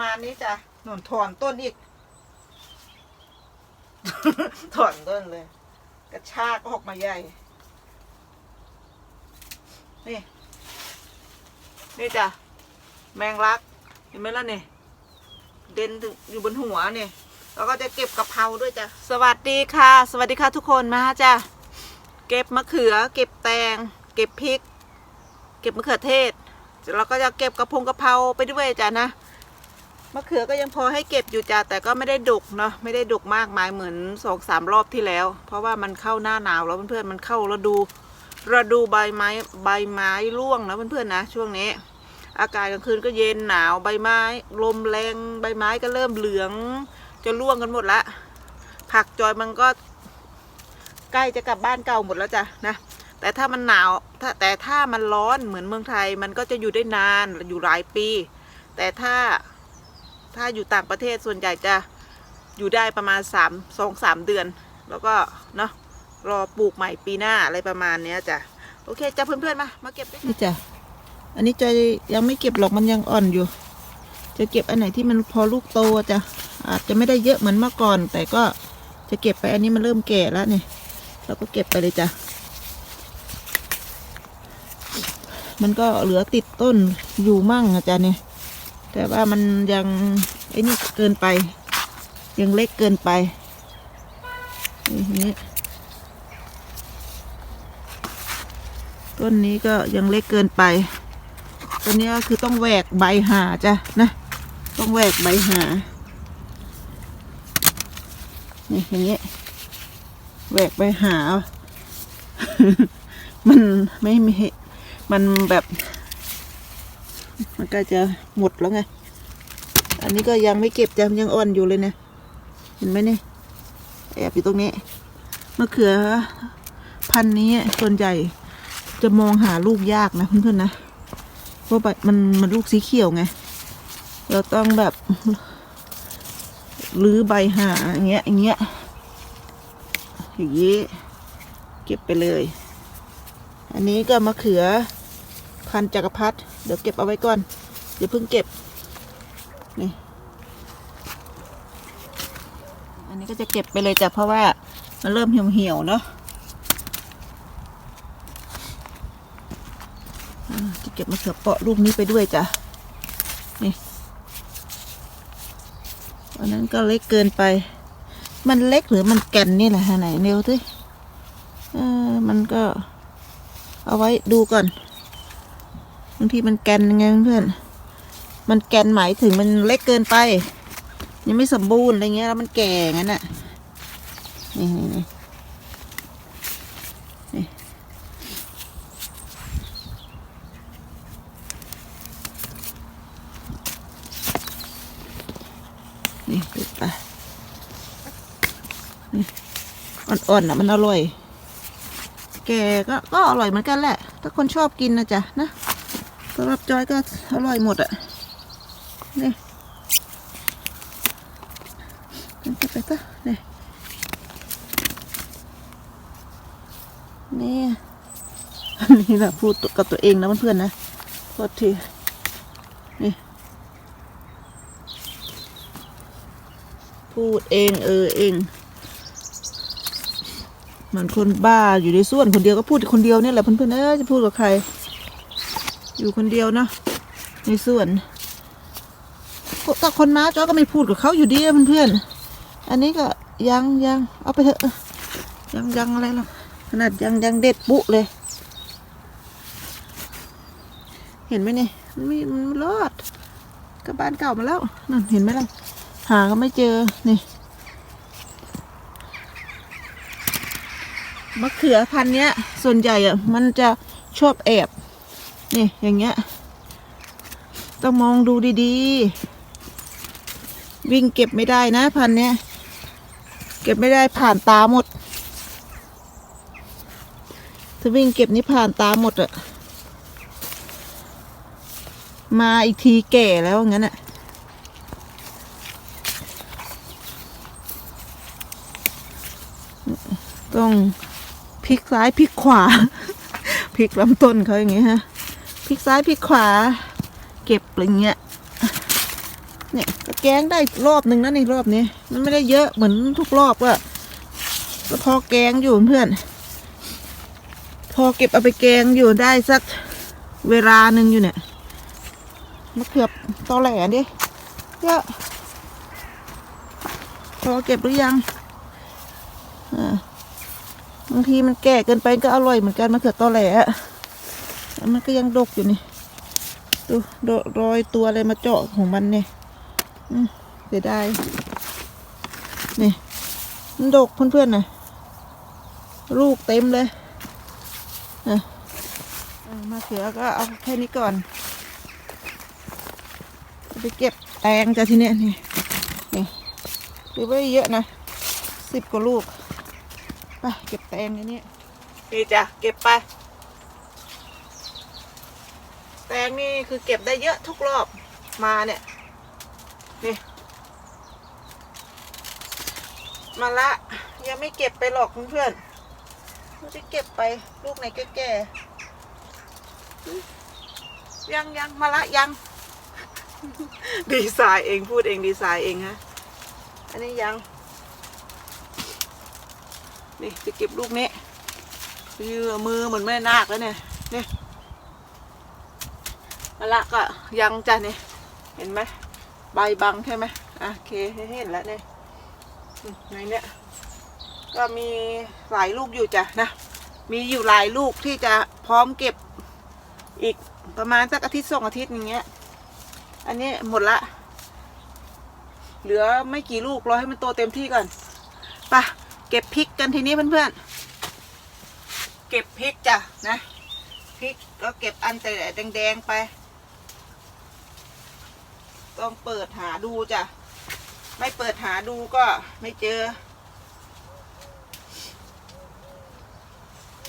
มานี้จ้ะหนุนถอนต้นอีก ถอนต้นเลย กระชากออกมาใหญ่ นี่ นี่จ้ะ แมงลัก เห็นไหมล่ะนี่เด่นอยู่บนหัวนี่แล้วก็จะเก็บกะเพราด้วยจ้ะ สวัสดีค่ะ สวัสดีค่ะทุกคนมาจ้ะ เก็บมะเขือ เก็บแตง เก็บพริก เก็บมะเขือเทศ แล้วก็จะเก็บกระพงกะเพราไปด้วยจ้ะนะ มะเขือก็ยังพอให้เก็บอยู่จ้ะแต่ก็ไม่ได้ดกเนาะไม่ได้ดกมากมายเหมือนสองสามรอบที่แล้ว เพราะว่ามันเข้าหน้าหนาวแล้วเพื่อนๆมันเข้าฤดูฤดูใบไม้ใบไม้ร่วงนะเพื่อนๆนะ ช่วงนี้ อากาศกลางคืนก็เย็นหนาวใบไม้ ลมแรงใบไม้ก็เริ่มเหลืองจะร่วงกันหมดละผักจอยมันก็ใกล้จะกลับบ้านเก่าหมดแล้วจ้ะนะแต่ถ้ามันหนาวถ้าแต่ถ้ามันร้อนเหมือนเมืองไทยมันก็จะอยู่ได้นานอยู่หลายปี แต่ถ้า ถ้าอยู่ต่างประเทศส่วนใหญ่จะอยู่ได้ประมาณสามสองสามเดือน แล้วก็เนาะรอปลูกใหม่ปีหน้าอะไรประมาณเนี้ยจ้ะโอเคจ้ะเพื่อนๆมามาเก็บด้วยนี่จ้ะอันนี้จอยยังไม่เก็บหรอกมันยังอ่อนอยู่ จะเก็บอันไหนที่มันพอลูกโตจ้ะอาจจะไม่ได้เยอะเหมือนเมื่อก่อน แต่ก็จะเก็บไปอันนี้มันเริ่มแก่แล้วเนี่ยเราก็เก็บไปเลยจ้ะมันก็เหลือติดต้นอยู่มั่งอาจารย์เนี่ย แต่ว่ามันยังไอ้นี่เกินไป ยังเล็กเกินไปนี่ต้นนี้ก็ยังเล็กเกินไปต้นนี้ก็คือต้องแหวกใบหาจ้ะนะต้องแหวกใบหานี่อย่างนี้แหวกใบหาเอามันไม่มีมันแบบ มันก็จะหมดแล้วไง อันนี้ก็ยังไม่เก็บจะยังอ่อนอยู่เลยเนี่ย เห็นไหมเนี่ย แอบอยู่ตรงนี้ มะเขือพันธุ์นี้ส่วนใหญ่จะมองหาลูกยากนะเพื่อนๆนะ เพราะใบมันมันลูกสีเขียวไง เราต้องแบบรื้อใบหาอย่างเงี้ยอย่างเงี้ยอย่างงี้เก็บไปเลย อันนี้ก็มะเขือ พันจักรพรรดิเดี๋ยวเก็บเอาไว้ก่อนเดี๋ยวเพิ่งเก็บนี่อันนี้ก็จะเก็บไปเลยจ้ะเพราะว่ามันเริ่มเหี่ยวๆเนาะจะเก็บมะเขือเปาะลูกนี้ไปด้วยจ้ะนี่อันนั้นก็เล็กเกินไป มันเล็กหรือมันแก่นนี่แหละฮะไหนเนวด้วยเออมันก็เอาไว้ดูก่อน บางทีมันแกนยังไงเพื่อน มันแกนหมายถึงมันเล็กเกินไป ยังไม่สมบูรณ์อะไรเงี้ยแล้วมันแก่งั้นน่ะ นี่นี่นี่นี่นี่ดูไปนี่อ่อนๆน่ะมันอร่อย แกก็ก็อร่อยเหมือนกันแหละ ถ้าคนชอบกินนะจ๊ะนะ สำหรับจอยก็อร่อยหมดอะ่ะนี่มันจะไปซะนี่นี่อันนี้แบบพูดกับตัวเองนะเพื่อนๆนะโทษทีนี่ พูดเองเออเองเหมือนคนบ้าอยู่ในส่วนคนเดียวก็พูดคนเดียวเนี่ยแหละเพื่อนๆเอ้จะพูดกับใคร อยู่คนเดียวเนาะในส่วนถ้าคนมาจ้อก็ไม่พูดกับเขาอยู่ดีอะเพื่อนๆอันนี้ก็ยังยังเอาไปเถอะยังยังอะไรล่ะขนาดยังยังเด็ดปุเลย เห็นไหมนี่มันมีมันรอดกับบ้านเก่ามาแล้วนั่นเห็นไหมล่ะหาก็ไม่เจอนี่มะเขือพันเนี้ย ส่วนใหญ่อะมันจะชอบแอบ นี่อย่างเงี้ย ต้องมองดูดีๆ วิ่งเก็บไม่ได้นะพันเนี้ย เก็บไม่ได้ผ่านตาหมด ถ้าวิ่งเก็บนี่ผ่านตาหมดอะมาอีกทีแก่แล้วงั้นอะต้องพลิกซ้ายพลิกขวา พลิกลำต้นเขาอย่างเงี้ยฮะ พลิกซ้ายพลิกขวา เก็บอะไรเงี้ยเนี่ยก็แกงได้รอบหนึ่งนะในรอบนี้ มันไม่ได้เยอะเหมือนทุกรอบก็ก็พอแกงอยู่เพื่อน พอเก็บเอาไปแกงอยู่ได้สักเวลาหนึ่งอยู่เนี่ยมะเขือตอแหลดิเยอะพอเก็บหรือยังอ่าบางทีมันแก่เกินไปก็อร่อยเหมือนกันมะเขือตอแหล่ มันก็ยังดกอยู่นี่ดูดรอยตัวอะไรมาเจาะของมันเนี่ยเสียดายนี่มันดกเพื่อนๆนะลูกเต็มเลยอะมาเขือก็เอาแค่นี้ก่อนจะไปเก็บแตงจ้ะทีเนี้ยนี่นี่ดูไว้เยอะนะสิบกว่าลูกไปเก็บแตงในนี้นี่จ้ะเก็บไป แตงนี่คือเก็บได้เยอะทุกรอบมาเนี่ย นี่มาละ ยังไม่เก็บไปหรอกเพื่อนๆเราจะเก็บไปลูกไหนแก่ๆยังยังมาละยัง ดีไซน์เองพูดเองดีไซน์เองฮะอันนี้ยัง นี่จะเก็บลูกนี้ยือมือเหมือนแม่นาคแล้วเนี่ย ละก็ยังจ้ะเนี่ยเห็นไหมใบบังใช่ไหมอะโอเคเห็นแล้วเนี่ยในเนี้ยก็มีหลายลูกอยู่จ้ะนะมีอยู่หลายลูกที่จะพร้อมเก็บอีกประมาณสักอาทิตย์สองอาทิตย์อย่างเงี้ย อันนี้หมดละ เหลือไม่กี่ลูกรอให้มันโตเต็มที่ก่อนไปะเก็บพริกกันทีนี้เพื่อนๆ เก็บพริกจ้ะนะพริกก็เก็บอันแต่แดงๆไป ต้องเปิดหาดูจ้ะ ไม่เปิดหาดูก็ไม่เจอ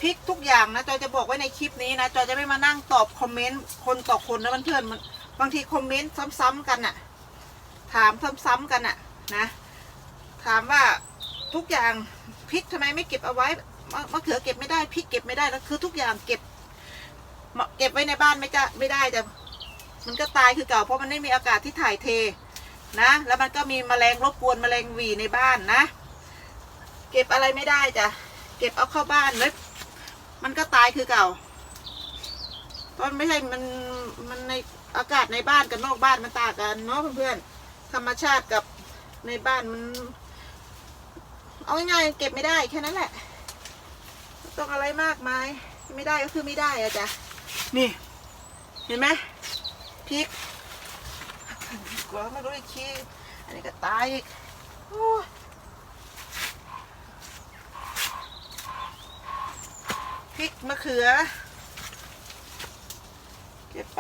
พริกทุกอย่างนะจอยจะบอกไว้ในคลิปนี้นะจอยจะไม่มานั่งตอบคอมเมนต์คนต่อคนนะเพื่อนๆมันบางทีคอมเมนต์ซ้ำๆกันน่ะถามซ้ำๆกันน่ะนะ ถามว่าทุกอย่างพริกทำไมไม่เก็บเอาไว้มะเขือเก็บไม่ได้พริกเก็บไม่ได้แล้วคือทุกอย่างเก็บ เก็บไว้ในบ้านไม่จะไม่ได้แต่ มันก็ตายคือเก่าเพราะมันไม่มีอากาศที่ถ่ายเทนะ แล้วมันก็มีแมลงรบกวนแมลงวีในบ้านนะ เก็บอะไรไม่ได้จ้ะเก็บเอาเข้าบ้านแล้วมันก็ตายคือเก่าเพราะไม่ใช่มันมันในอากาศในบ้านกับนอกบ้านมันต่างกันเนาะเพื่อนๆธรรมชาติกับในบ้านมัน เอาง่ายๆเก็บไม่ได้แค่นั้นแหละต้องอะไรมากมาย ไม่ได้ก็คือไม่ได้อะจ้ะนี่ เห็นไหม พริกกลัวไม่รู้อีกทีอันนี้ก็ตายอีกพริกมะเขือ เก็บไป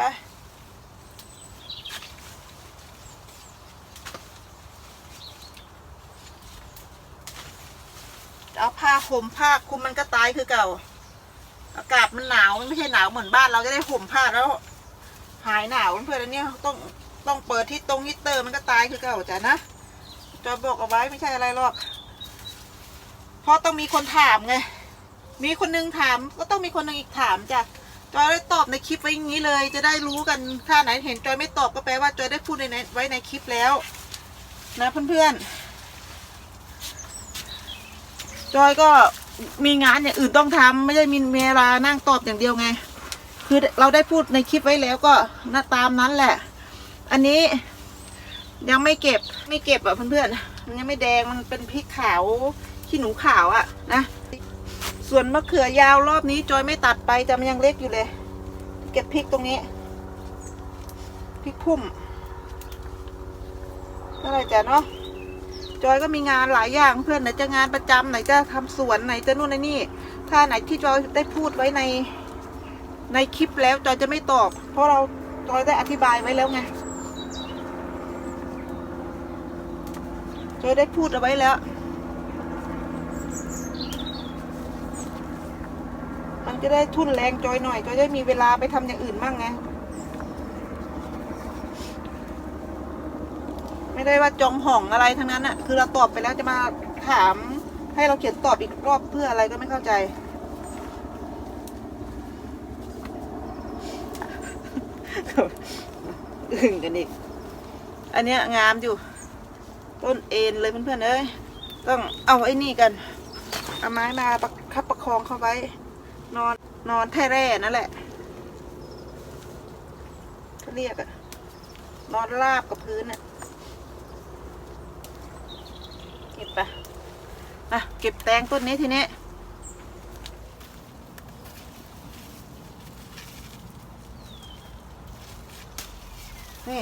เอาผ้าห่มผ้าคลุมมันก็ตายคือเก่า อากาศมันหนาวมันไม่ใช่หนาวเหมือนบ้านเราจะได้ห่มผ้าแล้ว หายหนาวเพื่อนๆอันเนี้ยต้องต้องเปิดที่ตรงฮีตเตอร์มันก็ตายคือเก่าจ้ะนะจะบอกเอาไว้ไม่ใช่อะไรหรอก เพราะต้องมีคนถามไง มีคนนึงถามก็ต้องมีคนนึงอีกถามจ้ะจอยได้ตอบในคลิปไว้อย่างนี้เลย จะได้รู้กันถ้าไหนเห็นจอยไม่ตอบก็แปลว่าจอยได้พูดในในไว้ในคลิปแล้ว นะเพื่อนๆจอยก็มีงานอย่างอื่นต้องทำไม่ได้มีเวลานั่งตอบอย่างเดียวไง คือเราได้พูดในคลิปไว้แล้วก็น่าตามนั้นแหละ อันนี้ยังไม่เก็บไม่เก็บอะเพื่อนๆมันยังไม่แดงมันเป็นพริกขาวขี้หนูขาวอะนะส่วนมะเขือยาวรอบนี้จอยไม่ตัดไปแต่มันยังเล็กอยู่เลย เก็บพริกตรงนี้พริกพุ่มอะไรจ้ะเนาะจอยก็มีงานหลายอย่างเพื่อนไหนจะงานประจำไหนจะทำสวนไหนจะนู่นไอ้นี่ ถ้าไหนที่จอยได้พูดไว้ใน ในคลิปแล้วจอยจะไม่ตอบ เพราะเราจอยได้อธิบายไว้แล้วไงจอยได้พูดเอาไว้แล้ว มันจะได้ทุ่นแรงจอยหน่อยจอยจะได้มีเวลาไปทำอย่างอื่นบ้างไงไม่ได้ว่าจองห่องอะไรทั้งนั้นอะคือเราตอบไปแล้วจะมาถามให้เราเขียนตอบอีกรอบเพื่ออะไรก็ไม่เข้าใจ อึ้งกันอีก อันเนี้ยงามอยู่ ต้นเอ็นเลยเพื่อนๆเอ้ยต้องเอาไอ้นี่กันเอาไม้มาประคับประคองเข้าไว้ นอนนอนแท่แร่นั่นแหละเขาเรียกอะนอนราบกับพื้นอะเก็บไปอะเก็บแตงต้นนี้ทีนี้ นี่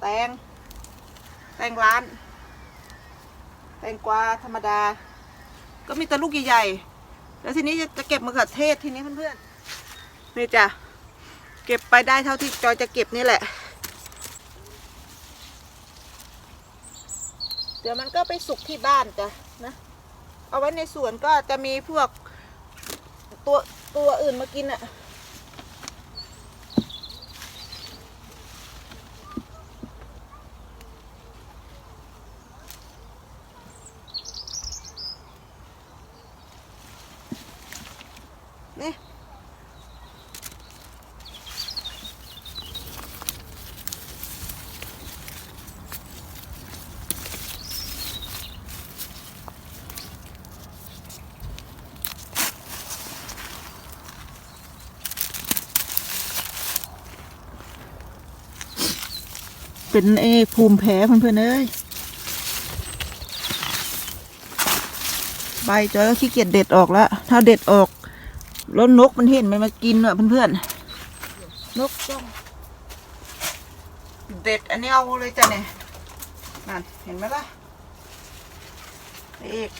แตง แตงร้าน แตงกวาธรรมดา ก็มีแต่ลูกใหญ่ๆ แล้วทีนี้จะจะเก็บมะเขือเทศทีนี้เพื่อนๆ นี่จ้ะ เก็บไปได้เท่าที่จอยจะเก็บนี่แหละ เดี๋ยวมันก็ไปสุกที่บ้านจ้ะนะ เอาไว้ในสวนก็จะมีพวกตัวตัวอื่นมากินอะ นี่เป็นเอภูมิแพ้เพื่อนๆเอ้ยใบจอยก็ขี้เกียจเด็ดออกแล้ว ถ้าเด็ดออก แล้วนกมันเห็นมันมากินอะเพื่อนๆนกจ้องเด็ดอันนี้เอาเลยจ้ะเนี่ยนั่นเห็นไหมล่ะนี่อีก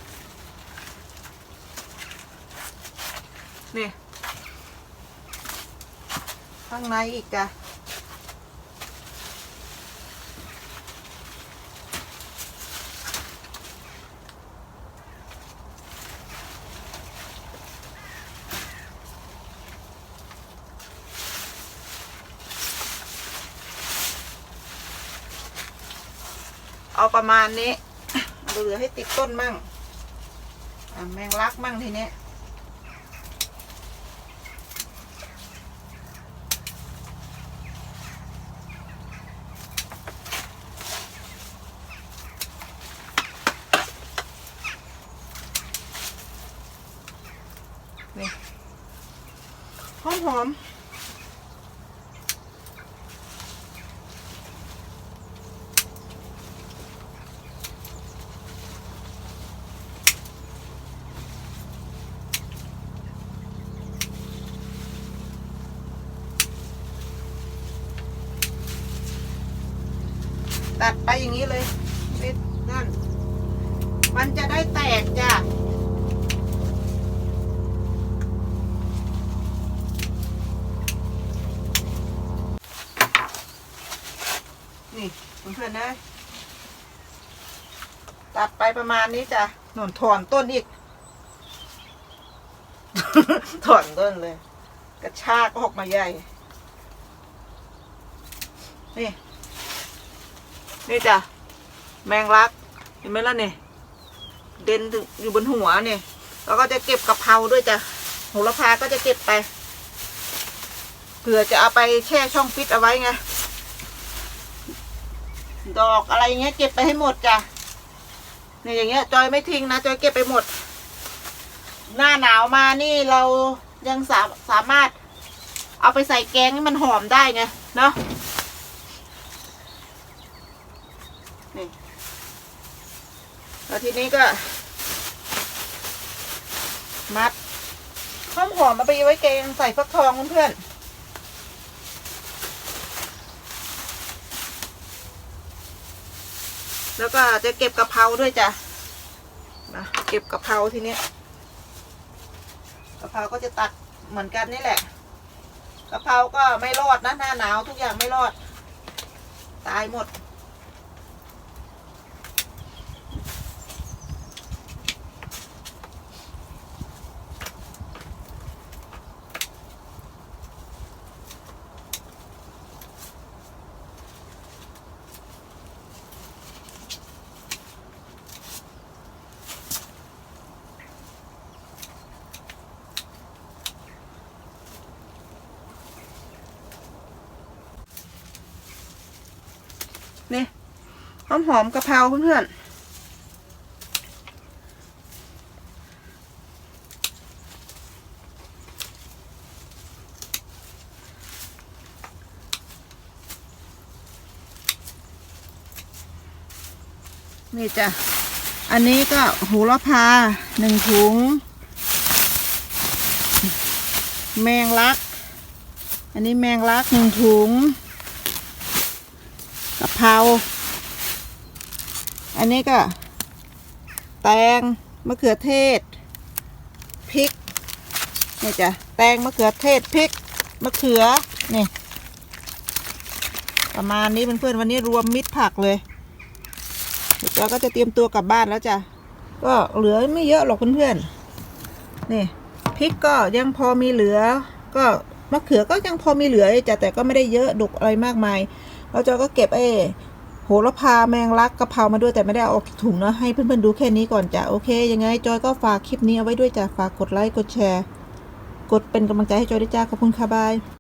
นี่ข้างในอีกจ้ะ เอาประมาณนี้เหลือให้ติดต้นมั่งแมงลักมั่งทีนี้นี่หอมหอมตัดไปอย่างนี้เลยไม่นั่น มันจะได้แตกจ้ะ นี่เพื่อนๆนะตัดไปประมาณนี้จ้ะหนุนถอนต้นอีก ถอนต้นเลย กระชากออกมาใหญ่ นี่ นี่จ้ะ แมงลัก เห็นไหมล่ะเนี่ยเด่นถึงอยู่บนหัวเนี่ยแล้วก็จะเก็บกะเพราด้วยจ้ะโหระพาก็จะเก็บไปเผื่อจะเอาไปแช่ช่องฟิตเอาไว้ไง ดอกอะไรเงี้ยเก็บไปให้หมดจ้ะนี่อย่างเงี้ยจอยไม่ทิ้งนะจอยเก็บไปหมด หน้าหนาวมานี่เรายังสาสามารถ เอาไปใส่แกงให้มันหอมได้ไงเนาะนี่แล้วทีนี้ก็ มัดหอมหอมมาไปไว้แกงใส่ฟักทองเพื่อนๆ แล้วก็จะเก็บกะเพราด้วยจ้ะนะเก็บกะเพราทีเนี้ยกะเพราก็จะตัดเหมือนกันนี่แหละกะเพราก็ไม่รอดนะหน้าหนาวทุกอย่างไม่รอด ตายหมด อมหอมกะเพราเพื่อนๆนี่จ้ะ อันนี้ก็หูละพาหนึ่งถุง แมงลัก อันนี้แมงลักหนึ่งถุงกะเพรา อันนี้ก็ แตงมะเขือเทศพริกนี่จ้ะแตงมะเขือเทศพริกมะเขือนี่ประมาณนี้เพื่อนๆวันนี้รวมมิตรผักเลยเดี๋ยวเราก็จะเตรียมตัวกลับบ้านแล้วจ้ะก็เหลือไม่เยอะหรอกเพื่อนๆนี่พริกก็ยังพอมีเหลือ ก็มะเขือก็ยังพอมีเหลือจ้ะแต่ก็ไม่ได้เยอะดุกอะไรมากมาย เราจะก็เก็บไอ้ โหระพาแมงลักกะเพรามาด้วยแต่ไม่ได้เอาออกถุงเนาะให้เพื่อนๆดูแค่นี้ก่อนจ้ะโอเค ยังไงจอยก็ฝากคลิปนี้เอาไว้ด้วยจ้ะฝากกดไลค์กดแชร์ กดเป็นกำลังใจให้จอยด้วยจ้าขอบคุณค่ะบาย